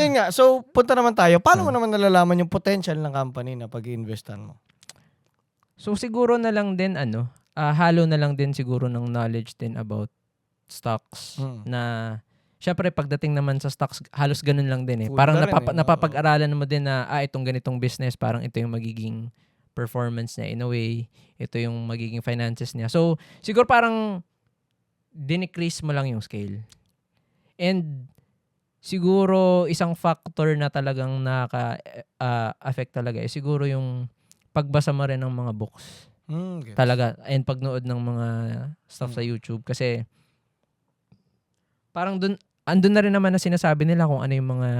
ayun nga. So, punta naman tayo. Paano mo Hmm. naman nalalaman yung potential ng company na pag-iinvestan mo? So siguro na lang din ano, ah, halo na lang din siguro ng knowledge din about stocks Hmm. na syempre pagdating naman sa stocks halos ganun lang din eh. Full parang rin napapa- eh, napapag-aralan mo din na ah itong ganitong business parang ito yung magiging performance niya in a way, ito yung magiging finances niya. So siguro parang dinecrease mo lang yung scale. And siguro isang factor na talagang nakaka-affect talaga eh, siguro yung pagbasa mo rin ng mga books Hmm, okay. talaga and pagnood ng mga stuff sa Mm. YouTube kasi parang dun andun na rin naman na sinasabi nila kung ano yung mga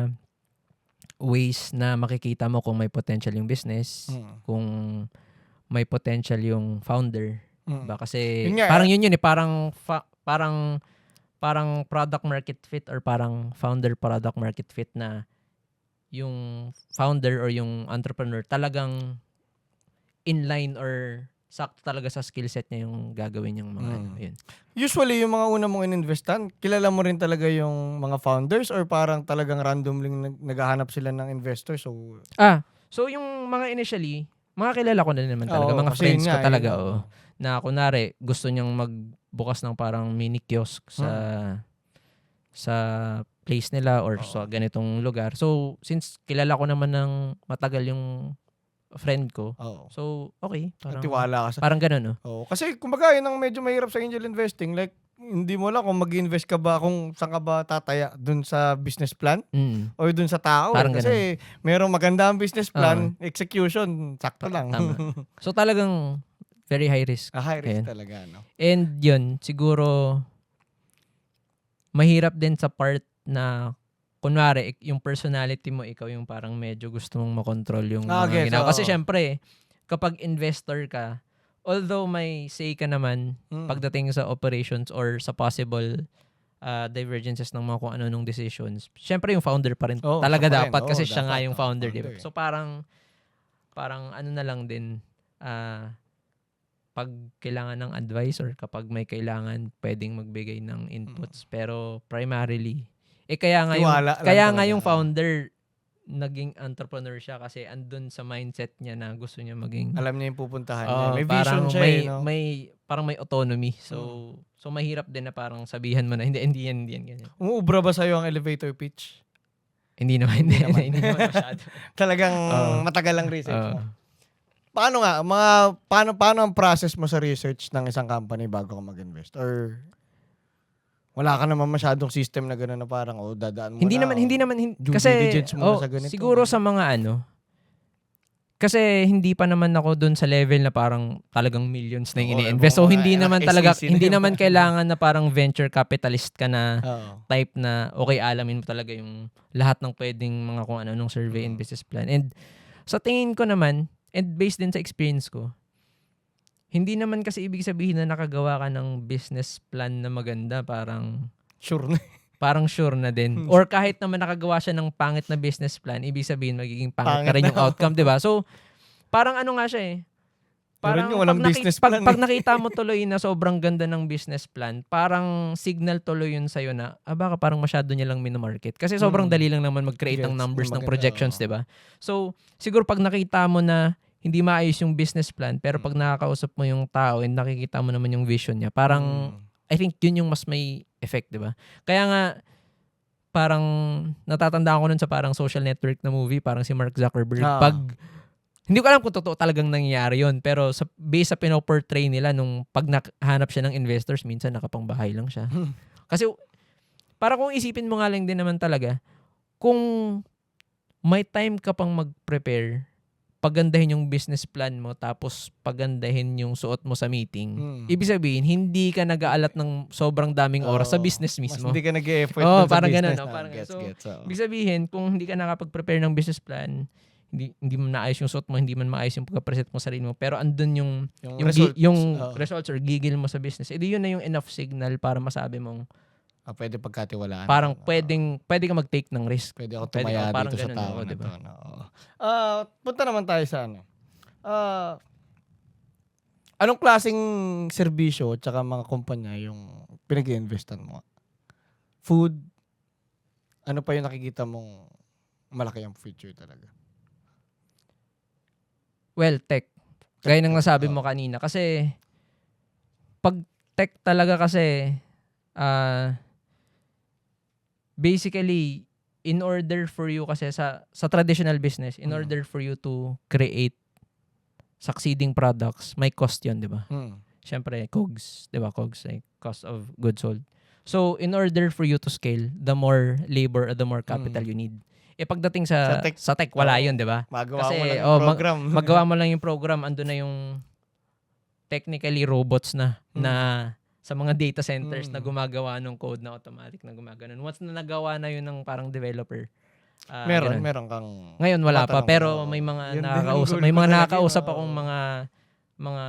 ways na makikita mo kung may potential yung business, Hmm. kung may potential yung founder, Hmm. ba? Kasi Yun nga, parang yun yun eh, parang fa- parang parang product market fit or parang founder product market fit na yung founder or yung entrepreneur talagang inline or sakto talaga sa skill set niya yung gagawin yung mga ano, Mm. yun. Usually, yung mga una mong ininvestan, kilala mo rin talaga yung mga founders or parang talagang randomly nag- naghahanap sila ng investor? So, Ah, so yung mga initially, mga kilala ko na naman talaga, Oo, mga kasi friends yun ko nga, talaga, yun, oh. Na kunari, gusto niyang magbukas ng parang mini kiosk sa sa place nila or sa ganitong lugar. So, since kilala ko naman ng matagal yung friend ko, Oo. so okay, parang Natiwala ka sa... parang ganun, no? Oo. Kasi, kumbaga, yun ang medyo mahirap sa angel investing. Like, hindi mo lang kung mag-invest ka ba, kung saan ka ba tataya dun sa business plan Mm. or dun sa tao. Parang Kasi, merong maganda ang business plan, execution, sakto lang. Tama. So talagang very high risk. Ah, high risk Ayan. talaga, no? And yun, siguro mahirap din sa part na kunwari, ik- yung personality mo, ikaw yung parang medyo gusto mong makontrol yung Ah, mga gets, ginagawa. Kasi oo. syempre, kapag investor ka, although may say ka naman Mm. pagdating sa operations or sa possible uh, divergences ng mga kung ano nung decisions, syempre yung founder pa rin. Oo, talaga pa rin. dapat kasi Oo, siya nga dapat. yung founder, ba? founder eh. So parang, parang ano na lang din, ah, pag kailangan ng advice or kapag may kailangan, pwedeng magbigay ng inputs. Pero primarily, eh kaya nga yung, kaya nga yung founder, naging entrepreneur siya kasi andun sa mindset niya na gusto niya maging Alam niya yung pupuntahan niya. May vision siya, may, eh, no? may parang may autonomy. So so mahirap din na parang sabihan mo na hindi hindi yan, hindi yan ganyan. Umuubra ba sa'yo ang elevator pitch? Hindi naman, hindi, naman. hindi naman masyado. Talagang Oo. matagal ang research Oo. mo. Paano nga, mga, paano, paano ang process mo sa research ng isang company bago ka mag-invest? Or wala ka naman masyadong system na gano'n na parang, oh, dadaan mo hindi na, naman oh. hindi naman hin- due kasi diligence muna oh, sa ganito. siguro sa mga ano kasi hindi pa naman ako doon sa level na parang talagang millions na yung ini-invest. So hindi anak naman talaga SEC na hindi yun. naman kailangan na parang venture capitalist ka na Oo. type na okay alamin mo talaga yung lahat ng pwedeng mga kung ano nung survey and business plan. And sa tingin ko naman and based din sa experience ko, hindi naman kasi ibig sabihin na nakagawa ka ng business plan na maganda, parang Sure na. parang sure na din. Hmm. Or kahit naman nakagawa siya ng pangit na business plan, ibig sabihin magiging pangit, Pangit ka rin yung na. outcome, 'di ba? So parang ano nga siya eh. Parang yung walang pag, business pag, plan pag eh. nakita mo tuloy na sobrang ganda ng business plan, parang signal tuloy yun sa'yo na, ah baka parang masyado niya lang minomarket. Kasi sobrang Mm. dali lang naman mag-create ng Gets. numbers ng Maganda, projections, oo. di ba? So, siguro pag nakita mo na hindi maayos yung business plan, pero Mm. pag nakakausap mo yung tao and nakikita mo naman yung vision niya, parang Mm. I think yun yung mas may effect, di ba? Kaya nga, parang natatandaan ko nun sa parang social network na movie, parang si Mark Zuckerberg. Ah. Pag, hindi ko alam kung totoo talagang nangyayari yun, pero sa, based sa pinoportray nila nung pag nakahanap siya ng investors, minsan nakapangbahay lang siya. Kasi, para kung isipin mo nga lang din naman talaga, kung may time ka pang mag-prepare, pagandahin yung business plan mo, tapos pagandahin yung suot mo sa meeting, Mm. Ibig sabihin, hindi ka nag-aalat ng sobrang daming oras sa Oo. business Mas mismo. hindi ka nag-e-effort dun sa parang ganun, business. no? Ah, Parang gets, so, gets. oo. Ibig sabihin, kung hindi ka nakapag-prepare ng business plan, hindi hindi mo naayos yung suot mo, hindi man maayos yung pagka-present mo sa sarili mo, pero andun yung Yung, yung, results, gi- yung oo. results or gigil mo sa business, edi yun na yung enough signal para masabi mong Ah, pwede pagkatiwalaan. parang Oo. pwedeng pwede ka mag-take ng risk. Pwede ako Pwede tumaya ako, parang dito sa ganun, tao oo, na diba? to. no? Oo. Ah, punta naman tayo sa ano. Ah, anong klaseng serbisyo at saka mga kumpanya yung pinag investan mo? Food? Ano pa yung nakikita mong malaki ang future talaga. Well, tech. Gaya ng nasabi mo kanina. Kasi, pag tech talaga kasi, ah, basically, in order for you kasi sa sa traditional business, in Mm. order for you to create succeeding products, may cost 'yon, 'di ba? Hmm. Siyempre, COGS, 'di ba? COGS like cost of goods sold. So, in order for you to scale, the more labor, uh, the more capital Mm. you need. Eh pagdating sa Sa tech- sa tech, wala oo. 'yun, 'di ba? Magawa Kasi, mo lang oh, yung mag- program. magawa mo lang yung program, ando na yung technically robots na Mm. na sa mga data centers na Mm. gumagawa ng code na automatic na gumagano. Once na nagawa na yun ng parang developer. ah, meron, ganun. meron kang... Ngayon wala pa pero ko, may mga yun nakakausap, may mga nakakausap oo. akong mga mga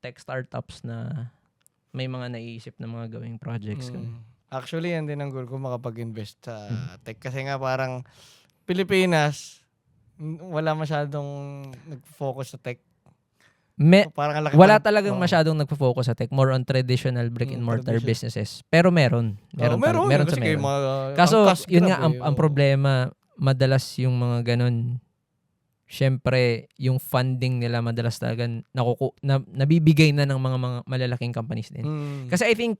tech startups na may mga naiisip na mga gawing projects. Mm. Actually, yan din ang goal ko makapag-invest sa Mm. tech. Kasi nga parang Pilipinas, wala masyadong nag-focus sa tech. Me, Parang ang laki wala talagang oo. masyadong nagfo-focus sa tech, more on traditional brick and Mm, mortar tradition- businesses. Pero meron, meron, meron, tal- meron kasi sa meron. mga, Kaso, ang cash yun nga, ang, eh, ang problema, madalas yung mga ganun, syempre, yung funding nila madalas talaga nakuku, na, nabibigay na ng mga, mga malalaking companies din. Mm. Kasi I think,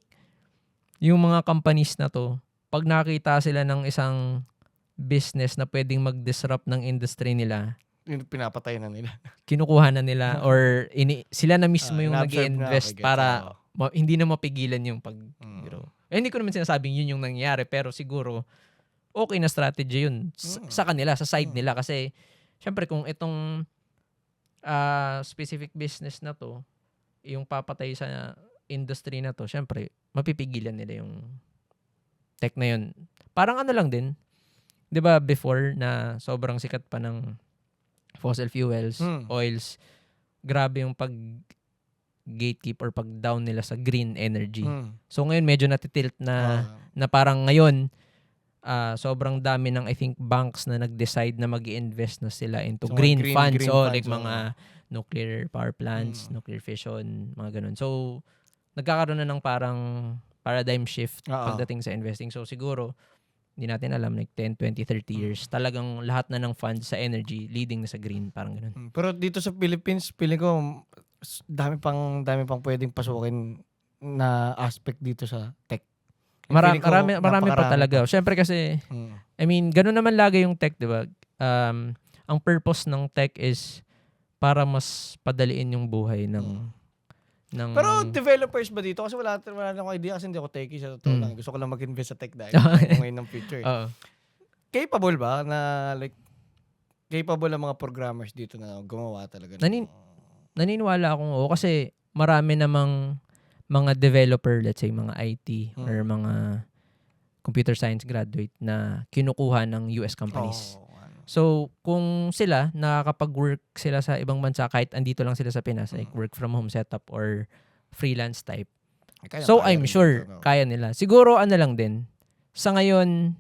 yung mga companies na to, pag nakita sila ng isang business na pwedeng mag-disrupt ng industry nila, pinapatay na nila. kinukuha na nila or ini, sila na mismo Ah, yung nag na, invest gets, para ma- hindi na mapigilan yung pag Mm. grow. Eh, hindi ko naman sinasabing yun yung nangyayari pero siguro okay na strategy yun sa, Mm. sa kanila, sa side Mm. nila kasi syempre kung itong ah, specific business na to yung papatay sa industry na to, syempre mapipigilan nila yung tech na yun. Parang ano lang din, 'di ba before na sobrang sikat pa ng fossil fuels, Mm. oils, grabe yung pag gatekeep or pag down nila sa green energy. Mm. So ngayon medyo natitilt na Ah. na parang ngayon ah, sobrang dami ng I think banks na nag-decide na mag invest na sila into So, green, green- funds green oh, funds, like oo. mga nuclear power plants, Mm. nuclear fission, mga ganun. So nagkakaroon na ng parang paradigm shift Oo. pagdating sa investing. So siguro hindi natin alam like 10, 20, 30 Mm. years talagang lahat na ng funds sa energy leading na sa green parang ganun. Mm, Pero dito sa Philippines, feeling ko dami pang dami pang pwedeng pasukin na aspect dito sa tech. Marami Feeling ko marami, marami pa talaga. Syempre kasi Mm. I mean, ganun naman lagi yung tech, di ba? Um, ang purpose ng tech is para mas padaliin yung buhay ng... Mm. Ng Pero developers ba dito? Kasi wala, wala na akong idea kasi hindi ako techie sa totoo Mm. lang. Gusto ko lang mag-invest sa tech dahil ako ngayon ng future. Oo. Capable ba na like capable ang mga programmers dito na gumawa talaga? ng- Nanin- naniniwala akong oo kasi marami namang mga developer, let's say mga IT Mm. or mga computer science graduate na kinukuha ng US companies. Oo. So, kung sila, nakakapag-work sila sa ibang bansa kahit andito lang sila sa Pinas, like Mm. work from home setup or freelance type, Kaya- So kaya I'm sure dito, no? kaya nila. Siguro ano lang din. Sa ngayon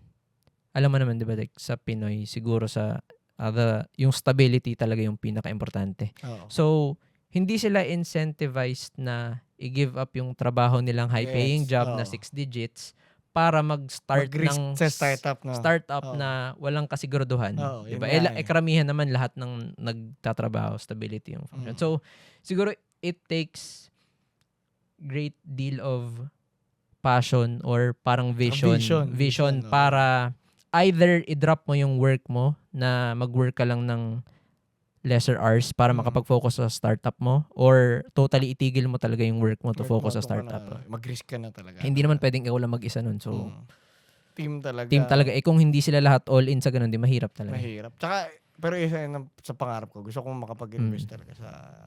alam mo naman 'di ba like, sa Pinoy siguro sa uh, the- yung stability talaga yung pinaka-importante. Oo. So hindi sila incentivized na i-give up yung trabaho nilang high-paying Yes, job na oo. six digits para mag-start ng sa startup na. startup Oo. na walang kasiguraduhan. Oo, di ba? Eh, eh. eh, karamihan naman lahat ng nagtatrabaho, stability yung function. Mm. So, siguro it takes great deal of passion or parang vision, vision, vision, vision, oo. para either i-drop mo yung work mo na mag-work ka lang ng lesser hours para Mm. makapag-focus sa startup mo or totally itigil mo talaga yung work mo to focus sa startup. na- Mag-risk ka na talaga. Hindi naman pwedeng ikaw lang mag-isa nun. So, Mm. Team talaga. team talaga. Eh kung hindi sila lahat all in sa ganun, di mahirap talaga. Mahirap. Tsaka, pero isa yun sa pangarap ko. Gusto kong makapag-invest Mm. talaga sa